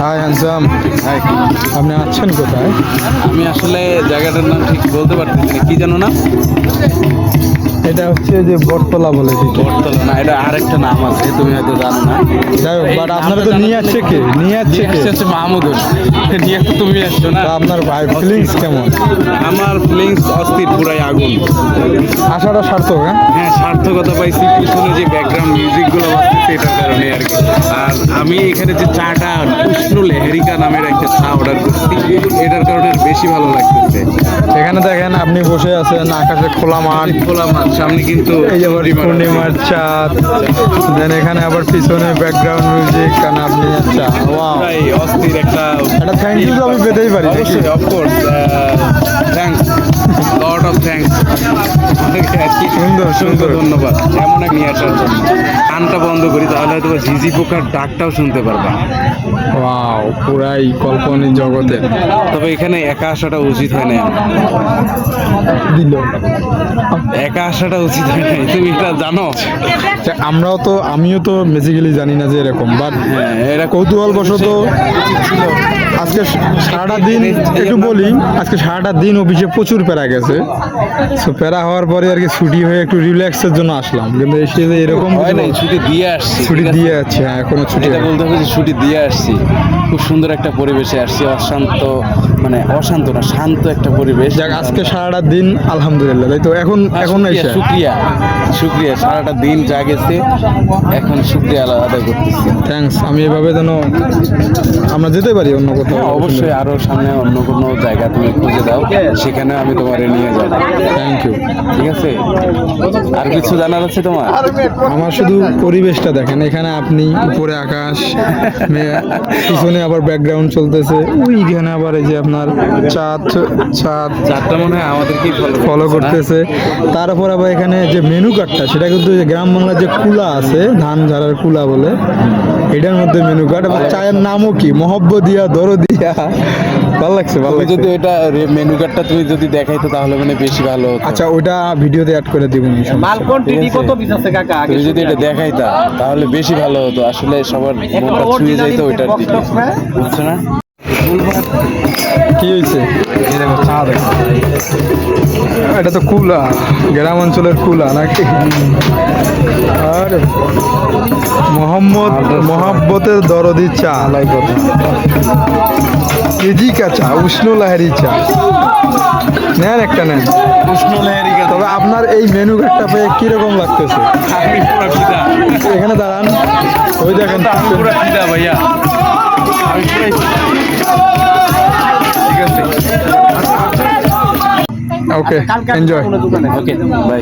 High handsome high আপনি আছেন কোথায়? আমি আসলে জায়গাটার নাম ঠিক বলতে পারতেছি না। কি জানো না? এটা হচ্ছে যে বটতলা বলে বটতলা না এটা আরেকটা নাম আছে তুমি হয়তো জানো না। যাই হোক বাট আপনারা তো নিয়ে আসছে কে? নিয়ে আসছে কে? হচ্ছে মাহমুদুল। নিয়ে তো তুমি আসছো না? আপনার ভাই ফিলিংস কেমন? আমার ফিলিংস অস্থির পুরাই আগুন। আশাটা সার্থক হ্যাঁ? হ্যাঁ সার্থকতা পাইছি পিছনে যে ব্যাকগ্রাউন্ড মিউজিকগুলো বাজতেছে এটার কারণে আর কি। আর আমি এখানে যে চাটা উষ্ণ লেহেরিকা নামের একটা চা অর্ডার করছি। এটার কারণে বেশি ভালো লাগতেছে। এখানে দেখেন আপনি বসে আছেন আকাশে খোলা মাঠ। খোলা মাঠ সামনে কিন্তু এই আবার পূর্ণিমার চাঁদ দেন এখানে আবার পিছনে ব্যাকগ্রাউন্ড মিউজিক কারণ আপনি আচ্ছা ওয়াও অস্থির একটা এটা থ্যাংক ইউ আমি পেতেই পারি? অবশ্যই of course thanks lot of thanks সুন্দর, সুন্দর। ধন্যবাদ। এমন এক নিয়ে আসার জন্য। কানটা বন্ধ করি তাহলে হয়তো ঝিঝি পোকার ডাকটাও শুনতে পারবা। ওয়াও পুরাই কল্পনিক জগতে। তবে এখানে একা আসাটা উচিত হয় না দিল। একা আসাটা উচিত হয় না তুমি এটা জানো? আমরাও তো আমিও তো বেসিক্যালি জানি না যে এরকম বাট এরা কৌতূহল বশত আজকে সারাটা দিন একটু বলি আজকে সারাটা দিন অফিসে প্রচুর প্যারা গেছে। সো প্যারা হওয়ার পরে আর কি ছুটি হয়ে একটু রিল্যাক্সের জন্য আসলাম। কিন্তু এসে এরকম হয় না ছুটি দিয়ে আসছি ছুটি দিয়ে যাচ্ছে হ্যাঁ এখনও ছুটি। বলতে হবে যে ছুটি দিয়ে আসছি। খুব সুন্দর একটা পরিবেশে আসছি অশান্ত মানে অশান্ত না শান্ত একটা পরিবেশ। যাক আজকে সারাটা দিন আলহামদুলিল্লাহ তাই তো? এখন এখন শুক্রিয়া, শুক্রিয়া সারাটা দিন যা গেছে এখন শুক্রিয়া আদায় করতেছি। থ্যাঙ্কস আমি এভাবে যেন আমরা যেতে পারি অন্য কোথাও হ্যাঁ, অবশ্যই আরও সামনে অন্য কোনো জায়গা তুমি খুঁজে দাও সেখানে আমি তোমারে নিয়ে যাব। থ্যাংক ইউ ঠিক আছে? আর কিছু জানার আছে তোমার? আমার শুধু পরিবেশটা দেখেন এখানে আপনি উপরে আকাশ মে- পিছনে আবার ব্যাকগ্রাউন্ড চলতেছে। ওইখানে আবার এই যে আপনার চাঁদ চাঁদ চারটা মনে হয় আমাদেরকেই ফলো ফলো করতেছে। তারপর আবার এখানে যে মেনু কার্ডটা সেটা কিন্তু যে গ্রাম বাংলার যে কুলা আছে ধান ঝাড়ার কুলা বলে এটার মধ্যে মেনু কার্ড আবার চায়ের নামও কি? মহব্ব দিয়া দর দিয়া। ভালো লাগছে ভালো লাগছে। যদি এটা মেনু কার্ডটা তুমি যদি দেখাইতো তাহলে মানে বেশি ভালো আচ্ছা ওইটা ভিডিওতে অ্যাড করে দিব মালকোন ঠিক টিভি কত পিস আছে কাকা? আগে যদি এটা দেখাইতা তাহলে বেশি ভালো হতো। আসলে সবার মনটা ছুঁয়ে যাইতো ওইটার দিকে বুঝছ না? কি হয়েছে এটা তো কুলা গ্রাম অঞ্চলের কুলা নাকি? আরে মোহাম্মদ মোহাব্বতের দরদি চা কেজি কা চা উষ্ণ লাহেরি চা। নেন একটা নেন। উষ্ণ লেহেরিকা তবে আপনার এই মেনু কার্ডটা পেয়ে কীরকম লাগতেছে? এখানে দাঁড়ান। ওই দেখেন। পুরো চিন্তা ভাইয়া। ঠিক আছে। Okay enjoy okay bye